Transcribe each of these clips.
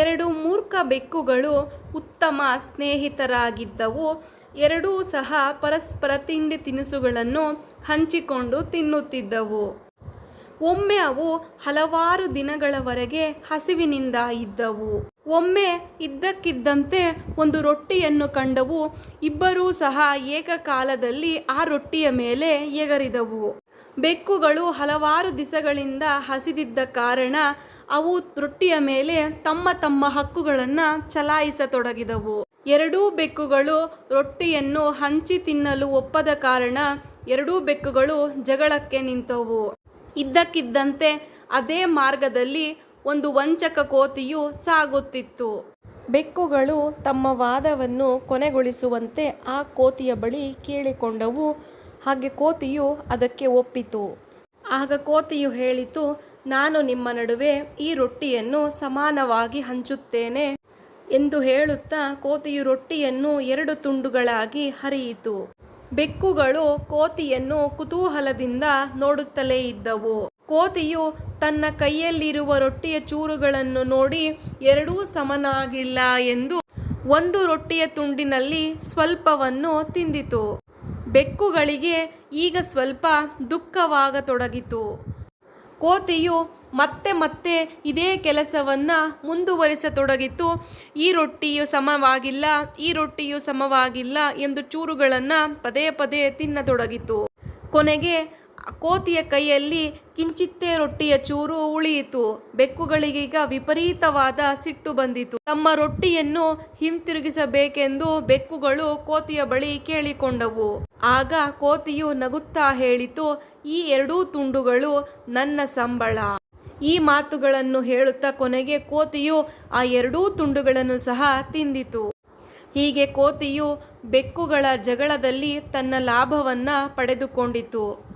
ಎರಡು ಮೂರ್ಖ ಬೆಕ್ಕುಗಳು ಉತ್ತಮ ಸ್ನೇಹಿತರಾಗಿದ್ದವು. ಎರಡೂ ಸಹ ಪರಸ್ಪರ ತಿಂಡಿ ತಿನಿಸುಗಳನ್ನು ಹಂಚಿಕೊಂಡು ತಿನ್ನುತ್ತಿದ್ದವು. ಒಮ್ಮೆ ಅವು ಹಲವಾರು ದಿನಗಳವರೆಗೆ ಹಸಿವಿನಿಂದ ಇದ್ದವು. ಒಮ್ಮೆ ಇದ್ದಕ್ಕಿದ್ದಂತೆ ಒಂದು ರೊಟ್ಟಿಯನ್ನು ಕಂಡವು. ಇಬ್ಬರೂ ಸಹ ಏಕಕಾಲದಲ್ಲಿ ಆ ರೊಟ್ಟಿಯ ಮೇಲೆ ಎಗರಿದವು. ಬೆಕ್ಕುಗಳು ಹಲವಾರು ದಿಸಗಳಿಂದ ಹಸಿದಿದ್ದ ಕಾರಣ ಅವು ರೊಟ್ಟಿಯ ಮೇಲೆ ತಮ್ಮ ತಮ್ಮ ಹಕ್ಕುಗಳನ್ನು ಚಲಾಯಿಸತೊಡಗಿದವು. ಎರಡೂ ಬೆಕ್ಕುಗಳು ರೊಟ್ಟಿಯನ್ನು ಹಂಚಿ ತಿನ್ನಲು ಒಪ್ಪದ ಕಾರಣ ಎರಡೂ ಬೆಕ್ಕುಗಳು ಜಗಳಕ್ಕೆ ನಿಂತವು. ಇದ್ದಕ್ಕಿದ್ದಂತೆ ಅದೇ ಮಾರ್ಗದಲ್ಲಿ ಒಂದು ವಂಚಕ ಕೋತಿಯು ಸಾಗುತ್ತಿತ್ತು. ಬೆಕ್ಕುಗಳು ತಮ್ಮ ವಾದವನ್ನು ಕೊನೆಗೊಳಿಸುವಂತೆ ಆ ಕೋತಿಯ ಬಳಿ ಕೇಳಿಕೊಂಡವು. ಹಾಗೆ ಕೋತಿಯು ಅದಕ್ಕೆ ಒಪ್ಪಿತು. ಆಗ ಕೋತಿಯು ಹೇಳಿತು, ನಾನು ನಿಮ್ಮ ನಡುವೆ ಈ ರೊಟ್ಟಿಯನ್ನು ಸಮಾನವಾಗಿ ಹಂಚುತ್ತೇನೆ ಎಂದು ಹೇಳುತ್ತಾ ಕೋತಿಯು ರೊಟ್ಟಿಯನ್ನು ಎರಡು ತುಂಡುಗಳಾಗಿ ಹರಿಯಿತು. ಬೆಕ್ಕುಗಳು ಕೋತಿಯನ್ನು ಕುತೂಹಲದಿಂದ ನೋಡುತ್ತಲೇ ಇದ್ದವು. ಕೋತಿಯು ತನ್ನ ಕೈಯಲ್ಲಿರುವ ರೊಟ್ಟಿಯ ಚೂರುಗಳನ್ನು ನೋಡಿ, ಎರಡೂ ಸಮನಾಗಿಲ್ಲ ಎಂದು ಒಂದು ರೊಟ್ಟಿಯ ತುಂಡಿನಲ್ಲಿ ಸ್ವಲ್ಪವನ್ನು ತಿಂದಿತು. ಬೆಕ್ಕುಗಳಿಗೆ ಈಗ ಸ್ವಲ್ಪ ದುಃಖವಾಗತೊಡಗಿತು. ಕೋತಿಯು ಮತ್ತೆ ಮತ್ತೆ ಇದೇ ಕೆಲಸವನ್ನು ಮುಂದುವರಿಸತೊಡಗಿತು. ಈ ರೊಟ್ಟಿಯು ಸಮವಾಗಿಲ್ಲ, ಈ ರೊಟ್ಟಿಯು ಸಮವಾಗಿಲ್ಲ ಎಂದು ಚೂರುಗಳನ್ನು ಪದೇ ಪದೇ ತಿನ್ನತೊಡಗಿತು. ಕೊನೆಗೆ ಕೋತಿಯ ಕೈಯಲ್ಲಿ ಕಿಂಚಿತ್ತೇ ರೊಟ್ಟಿಯ ಚೂರು ಉಳಿಯಿತು. ಬೆಕ್ಕುಗಳಿಗೀಗ ವಿಪರೀತವಾದ ಸಿಟ್ಟು ಬಂದಿತು. ತಮ್ಮ ರೊಟ್ಟಿಯನ್ನು ಹಿಂತಿರುಗಿಸಬೇಕೆಂದು ಬೆಕ್ಕುಗಳು ಕೋತಿಯ ಬಳಿ ಕೇಳಿಕೊಂಡವು. ಆಗ ಕೋತಿಯು ನಗುತ್ತಾ ಹೇಳಿತು, ಈ ಎರಡೂ ತುಂಡುಗಳು ನನ್ನ ಸಂಬಳ. ಈ ಮಾತುಗಳನ್ನು ಹೇಳುತ್ತಾ ಕೊನೆಗೆ ಕೋತಿಯು ಆ ಎರಡೂ ತುಂಡುಗಳನ್ನು ಸಹ ತಿಂದಿತು. ಹೀಗೆ ಕೋತಿಯು ಬೆಕ್ಕುಗಳ ಜಗಳದಲ್ಲಿ ತನ್ನ ಲಾಭವನ್ನ ಪಡೆದುಕೊಂಡಿತು.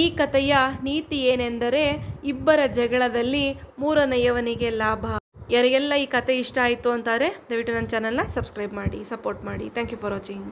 ಈ ಕಥೆಯ ನೀತಿ ಏನೆಂದರೆ ಇಬ್ಬರ ಜಗಳದಲ್ಲಿ ಮೂರನೆಯವನಿಗೆ ಲಾಭ. ಯಾರಿಗೆಲ್ಲ ಈ ಕತೆ ಇಷ್ಟ ಆಯಿತು ಅಂತಾರೆ, ದಯವಿಟ್ಟು ನನ್ನ ಚಾನಲ್ನ ಸಬ್ಸ್ಕ್ರೈಬ್ ಮಾಡಿ, ಸಪೋರ್ಟ್ ಮಾಡಿ. Thank you for watching